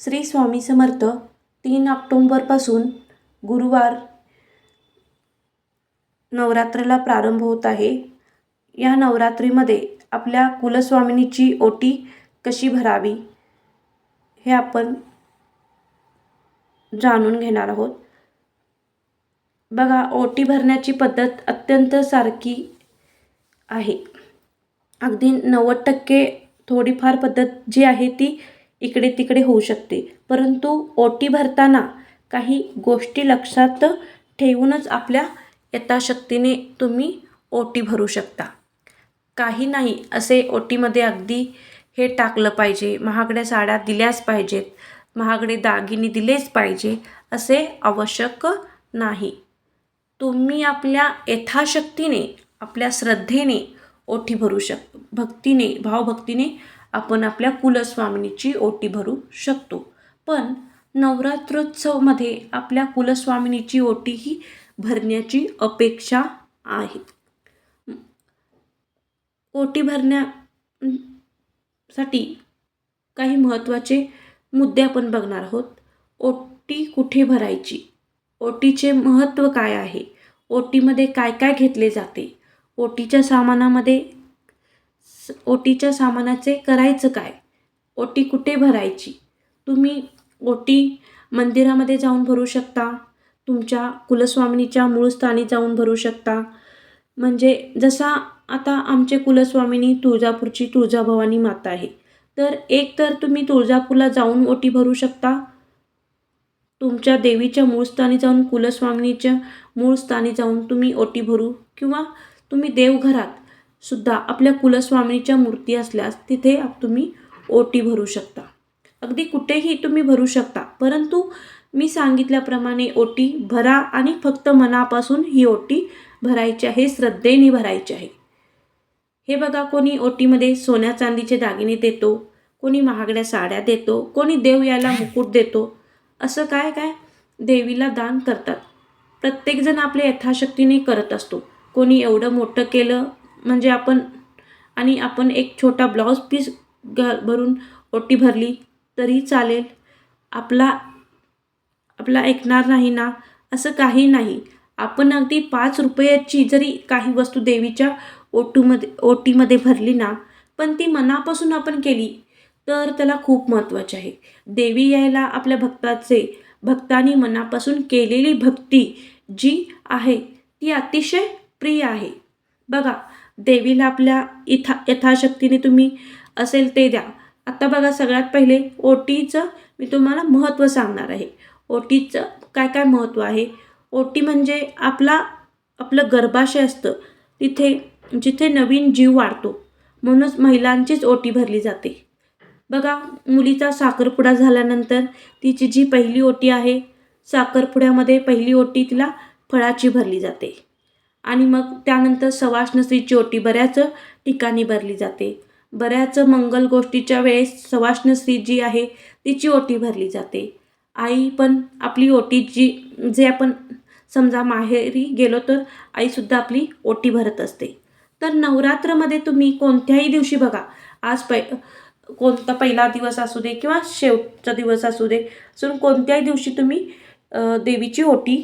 श्री स्वामी समर्थ तीन ऑक्टोंबरपासून गुरुवार नवरात्रीला प्रारंभ होत आहे. या नवरात्रीमध्ये आपल्या कुलस्वामिनीची ओटी कशी भरावी हे आपण जाणून घेणार आहोत. बघा ओटी भरण्याची पद्धत अत्यंत सारखी आहे. अगदी नव्वद टक्के थोडीफार पद्धत जी आहे ती इकडे तिकडे होऊ शकते. परंतु ओटी भरताना काही गोष्टी लक्षात ठेवूनच आपल्या यथाशक्तीने तुम्ही ओटी भरू शकता. काही नाही असे ओटीमध्ये अगदी हे टाकलं पाहिजे. महागड्या साड्या दिल्याच पाहिजेत. महागडे दागिने दिलेच पाहिजे असे आवश्यक नाही. तुम्ही आपल्या यथाशक्तीने आपल्या श्रद्धेने ओटी भरू शक भक्तीने भावभक्तीने आपण आपल्या कुलस्वामिनीची ओटी भरू शकतो. पण नवरात्रोत्सवमध्ये आपल्या कुलस्वामिनीची ओटी ही भरण्याची अपेक्षा आहे. ओटी भरण्यासाठी काही महत्त्वाचे मुद्दे आपण बघणार आहोत. ओटी कुठे भरायची? ओटीचे महत्त्व काय आहे? ओटीमध्ये काय काय घेतले जाते? ओटीच्या सामानामध्ये ओटीच्या सामानाचे करायचं काय? ओटी कुठे भरायची? तुम्ही ओटी मंदिरामध्ये जाऊन भरू शकता. तुमच्या कुलस्वामिनीच्या मूळ स्थानी जाऊन भरू शकता. म्हणजे जसा आता आमचे कुलस्वामिनी तुळजापूरची तुळजाभवानी माता आहे. तर एक तर तुम्ही तुळजापूरला जाऊन ओटी भरू शकता. तुमच्या देवीच्या मूळ स्थानी जाऊन कुलस्वामिनीच्या मूळ स्थानी जाऊन तुम्ही ओटी भरू किंवा तुम्ही देवघरात सुद्धा आपल्या कुलस्वामिनीच्या मूर्ती असल्यास तिथे तुम्ही ओटी भरू शकता. अगदी कुठेही तुम्ही भरू शकता. परंतु मी सांगितल्याप्रमाणे ओटी भरा आणि फक्त मनापासून ही ओटी भरायची आहे श्रद्धेने भरायची आहे. हे बघा कोणी ओटीमध्ये सोन्या चांदीचे दागिने देतो कोणी महागड्या साड्या देतो कोणी देव याला मुकुट देतो असं काय काय देवीला दान करतात. प्रत्येकजण आपल्या यथाशक्तीने करत असतो. कोणी एवढं मोठं केलं म्हणजे आपण आणि आपण एक छोटा ब्लाऊज पीस घ भरून ओटी भरली तरी चालेल. आपला आपला ऐकणार नाही ना? असं काही नाही. आपण अगदी पाच रुपयाची जरी काही वस्तू देवीच्या ओटूमध्ये ओटीमध्ये भरली ना पण ती मनापासून आपण केली तर त्याला खूप महत्त्वाचे आहे. देवी यायला आपल्या भक्ताचे भक्तानी मनापासून केलेली भक्ती जी आहे ती अतिशय प्रिय आहे. बघा देवीला आपल्या इथा यथाशक्तीने तुम्ही असेल ते द्या. आत्ता बघा सगळ्यात पहिले ओटीचं मी तुम्हाला महत्त्व सांगणार आहे. ओटीचं काय काय महत्त्व आहे? ओटी म्हणजे आपला आपलं गर्भाशय असतं. तिथे जिथे नवीन जीव वाढतो म्हणूनच महिलांचीच ओटी भरली जाते. बघा मुलीचा साखरपुडा झाल्यानंतर तिची जी पहिली ओटी आहे साखरपुड्यामध्ये पहिली ओटी तिला फळाची भरली जाते. आणि मग त्यानंतर सवाष्ण ओटी बऱ्याच ठिकाणी भरली जाते. बऱ्याच मंगल गोष्टीच्या वेळेस सवाष्ण स्त्री जी आहे तिची ओटी भरली जाते. आई पण आपली ओटी जी जे आपण समजा माहेरी गेलो तर आईसुद्धा आपली ओटी भरत असते. तर नवरात्रमध्ये तुम्ही कोणत्याही दिवशी बघा. आज पै कोणता पहिला दिवस असू दे किंवा शेवटचा दिवस असू दे असून कोणत्याही दिवशी तुम्ही देवीची ओटी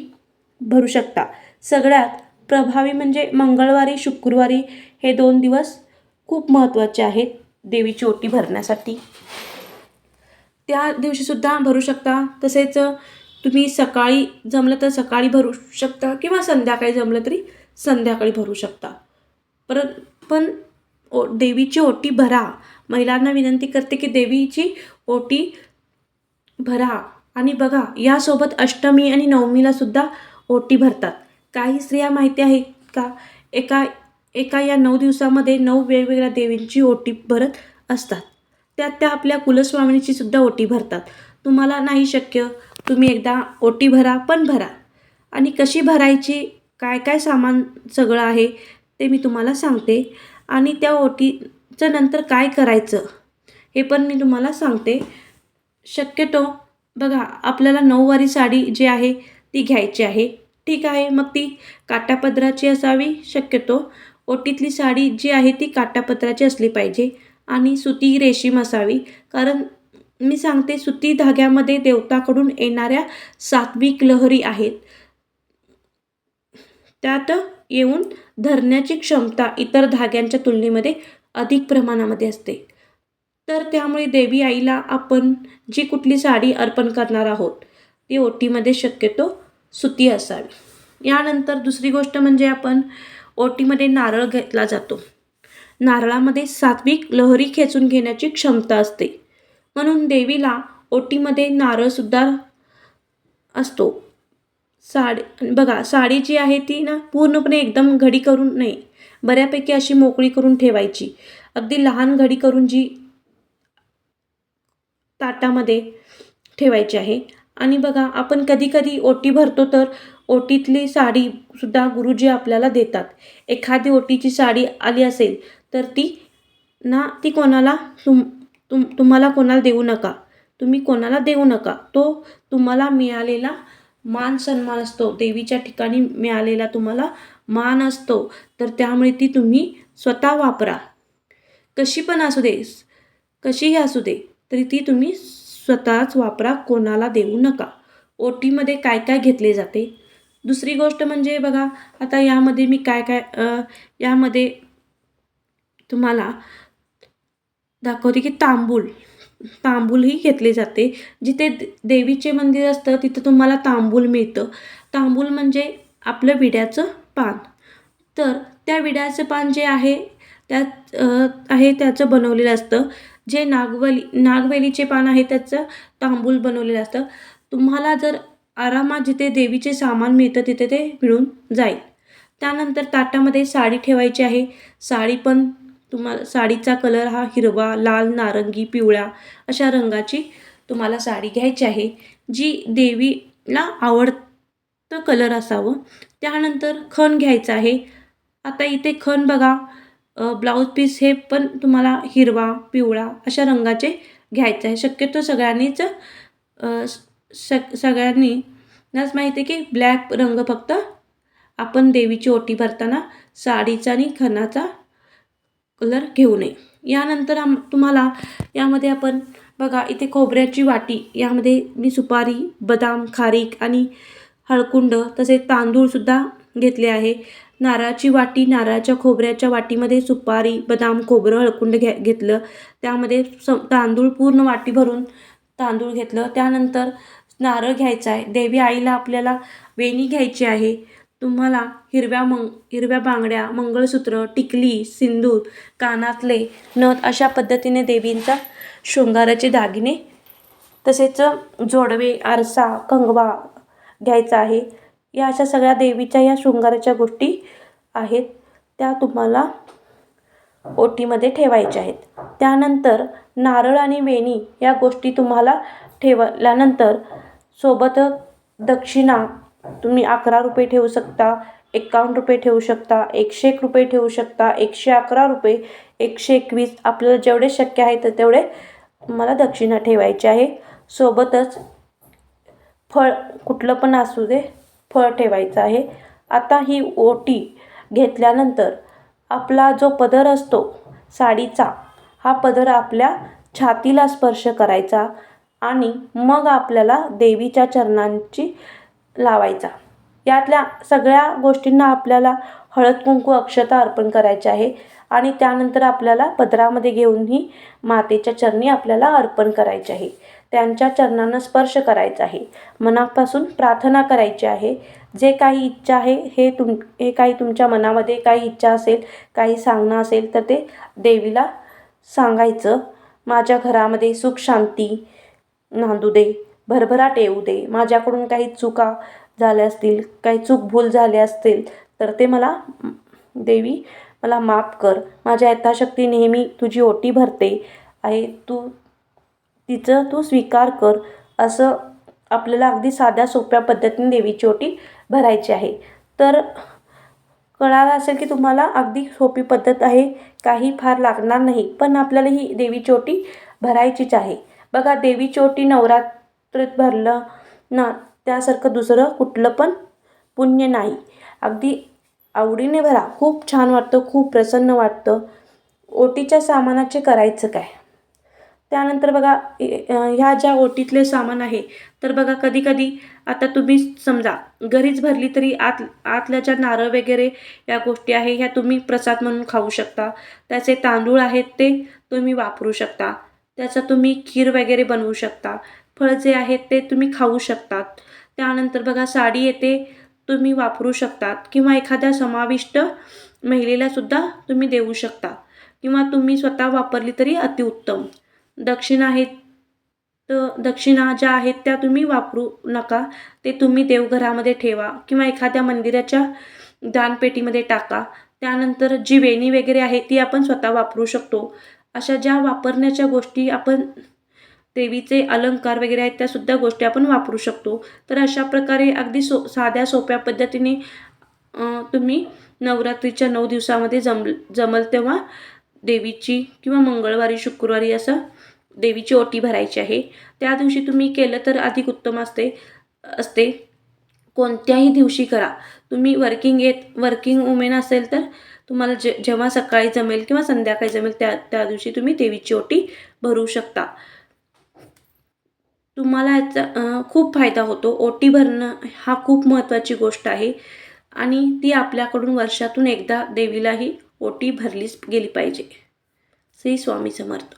भरू शकता. सगळ्यात प्रभावी म्हणजे मंगळवारी शुक्रवारी हे दोन दिवस खूप महत्त्वाचे आहेत देवीची ओटी भरण्यासाठी. त्या दिवशीसुद्धा भरू शकता. तसेच तुम्ही सकाळी जमलं तर सकाळी भरू शकता किंवा संध्याकाळी जमलं तरी संध्याकाळी भरू शकता. परत पण ओ देवीची ओटी भरा. महिलांना विनंती करते की देवीची ओटी भरा. आणि बघा यासोबत अष्टमी आणि नवमीलासुद्धा ओटी भरतात. काही स्त्रिया माहिती आहे का? एका एका या नऊ दिवसामध्ये नऊ वेगवेगळ्या देवींची ओटी भरत असतात. त्यात त्या आपल्या कुलस्वामिनीची सुद्धा ओटी भरतात. तुम्हाला नाही शक्य. तुम्ही एकदा ओटी भरा पण भरा. आणि कशी भरायची काय काय सामान सगळं आहे ते मी तुम्हाला सांगते. आणि त्या ओटीचं नंतर काय करायचं हे पण मी तुम्हाला सांगते. शक्यतो बघा आपल्याला नऊवारी साडी जी आहे ती घ्यायची आहे. ठीक आहे मग ती काटापदराची असावी शक्यतो. ओटीतली साडी जी आहे ती काटापदराची असली पाहिजे आणि सुती रेशीम असावी. कारण मी सांगते सुती धाग्यामध्ये देवताकडून येणाऱ्या सात्विक लहरी आहेत. त्यात येऊन धरण्याची क्षमता इतर धाग्यांच्या तुलनेमध्ये अधिक प्रमाणामध्ये असते. तर त्यामुळे देवी आईला आपण जी कुठली साडी अर्पण करणार आहोत ती ओटीमध्ये शक्यतो सुती असावी. यानंतर दुसरी गोष्ट म्हणजे आपण ओटीमध्ये नारळ घेतला जातो. नारळामध्ये सात्विक लहरी खेचून घेण्याची क्षमता असते. म्हणून देवीला ओटीमध्ये नारळसुद्धा असतो. साडी बघा साडी जी आहे ती ना पूर्णपणे एकदम घडी करून नाही बऱ्यापैकी अशी मोकळी करून ठेवायची. अगदी लहान घडी करून जी ताटामध्ये ठेवायची आहे. आणि बघा आपण कधी कधी ओटी भरतो तर ओटीतली साडीसुद्धा गुरुजी आपल्याला देतात. एखादी ओटीची साडी आली असेल तर ती ना ती कोणाला तुम तुम तुम्हाला कोणाला देऊ नका. तुम्ही कोणाला देऊ नका. तो तुम्हाला मिळालेला मान सन्मान असतो. देवीच्या ठिकाणी मिळालेला तुम्हाला मान असतो. तर त्यामुळे ती तुम्ही स्वतः वापरा. कशी पण असू दे कशीही असू दे तरी ती तुम्ही स्वतःच वापरा कोणाला देऊ नका. ओटीमध्ये काय काय घेतले जाते? दुसरी गोष्ट म्हणजे बघा आता यामध्ये मी काय काय यामध्ये तुम्हाला दाखवते की तांबूल. तांबूलही घेतले जाते. जिथे देवीचे मंदिर असतं तिथं तुम्हाला तांबूल मिळतं. तांबूल म्हणजे आपलं विड्याचं पान. तर त्या विड्याचं पान जे आहे त्यात आहे त्याचं बनवलेलं असतं. जे नागवली नागवेलीचे पान आहे त्याचं तांबूल बनवलेलं असतं. तुम्हाला जर आरामात जिथे देवीचे सामान मिळतं तिथे ते मिळून जाईल. त्यानंतर ताटामध्ये साडी ठेवायची आहे. साडी पण तुम्हाला साडीचा कलर हा हिरवा लाल नारंगी पिवळ्या अशा रंगाची तुम्हाला साडी घ्यायची आहे. जी देवीला आवडतं कलर असावं. त्यानंतर खण घ्यायचं आहे. आता इथे खण बघा. ब्लाऊज पीस हे पण तुम्हाला हिरवा पिवळा अशा रंगाचे घ्यायचं आहे. शक्यतो सगळ्यांनीच सग सगळ्यांनीच माहिती आहे की ब्लॅक रंग फक्त आपण देवीची ओटी भरताना साडीचा आणि खणाचा कलर घेऊ नये. यानंतर आम तुम्हाला यामध्ये आपण बघा इथे खोबऱ्याची वाटी यामध्ये मी सुपारी बदाम खारीक आणि हळकुंड तसेच तांदूळसुद्धा घेतले आहे. नारळाची वाटी नारळाच्या खोबऱ्याच्या वाटीमध्ये सुपारी बदाम खोबरं हळकुंड घे घेतलं. त्यामध्ये स तांदूळ पूर्ण वाटी भरून तांदूळ घेतलं. त्यानंतर नारळ घ्यायचा आहे. देवी आईला आपल्याला वेणी घ्यायची आहे. तुम्हाला हिरव्या मंग हिरव्या बांगड्या मंगळसूत्र टिकली सिंदूर कानातले नथ अशा पद्धतीने देवींचा शृंगाराचे दागिने तसेच जोडवे आरसा कंगवा घ्यायचा आहे. या अशा सगळ्या देवीच्या या शृंगाराच्या गोष्टी आहेत त्या तुम्हाला ओटीमध्ये ठेवायच्या आहेत. त्यानंतर नारळ आणि वेणी या गोष्टी तुम्हाला ठेवल्यानंतर सोबत दक्षिणा तुम्ही अकरा रुपये ठेवू शकता एकावन्न रुपये ठेवू शकता एकशे एक रुपये ठेवू शकता एकशे अकरा रुपये एकशे एकवीस आपल्याला जेवढे शक्य आहे तर तेवढे मला दक्षिणा ठेवायची आहे. सोबतच फळ कुठलं पण असू दे फळ ठेवायचं आहे. आता ही ओटी घेतल्यानंतर आपला जो पदर असतो साडीचा हा पदर आपल्या छातीला स्पर्श करायचा आणि मग आपल्याला देवीच्या चरणांची लावायचा. यातल्या सगळ्या गोष्टींना आपल्याला हळद कुंकू अक्षता अर्पण करायचे आहे. आणि त्यानंतर आपल्याला पदरामध्ये घेऊनही मातेच्या चरणी आपल्याला अर्पण करायचे आहे. त्यांच्या चरणांना स्पर्श करायचा आहे. मनापासून प्रार्थना करायची आहे. जे काही इच्छा आहे हे तुम हे काही तुमच्या मनामध्ये काही इच्छा असेल काही सांगणं असेल तर ते देवीला सांगायचं. माझ्या घरामध्ये सुख शांती नांदू दे. भरभराट येऊ दे. माझ्याकडून काही चुका झाल्या असतील काही चूक भूल झाल्या असतील तर ते मला देवी मला माफ कर. माझ्या यथाशक्ती नेहमी तुझी ओटी भरते. आहे तू तिचं तू स्वीकार कर. असं आपल्याला अगदी साध्या सोप्या पद्धतीने देवीची ओटी भरायची आहे. तर कळालं असेल की तुम्हाला अगदी सोपी पद्धत आहे. काही फार लागणार नाही. पण आपल्याला ही देवीची ओटी भरायचीच आहे. बघा देवीची ओटी नवरात्रीत भरलं ना त्यासारखं दुसरं कुठलं पण पुण्य नाही. अगदी आवडीने भरा. खूप छान वाटतं खूप प्रसन्न वाटतं. ओटीच्या सामानाचे करायचं काय? त्यानंतर बघा ह्या ज्या ओटीतले सामान आहे तर बघा कधी कधी आता तुम्ही समजा घरीच भरली तरी आत आतल्या ज्या नारळ वगैरे या गोष्टी आहे ह्या तुम्ही प्रसाद म्हणून खाऊ शकता. त्याचे तांदूळ आहेत ते तुम्ही वापरू शकता. त्याचा तुम्ही खीर वगैरे बनवू शकता. फळ जे आहेत ते तुम्ही खाऊ शकतात. त्यानंतर बघा साडी येते तुम्ही वापरू शकतात किंवा एखाद्या समाविष्ट महिलेला सुद्धा तुम्ही देऊ शकता किंवा तुम्ही स्वतः वापरली तरी अतिउत्तम. दक्षिणा आहेत तर दक्षिणा ज्या आहेत त्या तुम्ही वापरू नका ते तुम्ही देवघरामध्ये ठेवा किंवा एखाद्या मंदिराच्या दानपेटीमध्ये टाका. त्यानंतर जी वेणी वगैरे आहे ती आपण स्वतः वापरू शकतो. अशा ज्या वापरण्याच्या गोष्टी आपण देवीचे अलंकार वगैरे आहेत त्यासुद्धा गोष्टी आपण वापरू शकतो. तर अशा प्रकारे अगदी सो साध्या सोप्या पद्धतीने तुम्ही नवरात्रीच्या नऊ दिवसामध्ये जम जमल तेव्हा देवीची किंवा मंगळवारी शुक्रवारी असं देवीची ओटी भरायची आहे. त्या दिवशी तुम्ही केलं तर अधिक उत्तम असते असते. कोणत्याही दिवशी करा. तुम्ही वर्किंग येत वर्किंग वुमेन असेल तर तुम्हाला जे जेव्हा सकाळी जमेल किंवा संध्याकाळी जमेल त्या त्या दिवशी तुम्ही देवीची ओटी भरू शकता. तुम्हाला याचा खूप फायदा होतो. ओटी भरणं हा खूप महत्त्वाची गोष्ट आहे. आणि ती आपल्याकडून वर्षातून एकदा देवीलाही ओटी भरलीच गेली पाहिजे. श्री स्वामी समर्थ.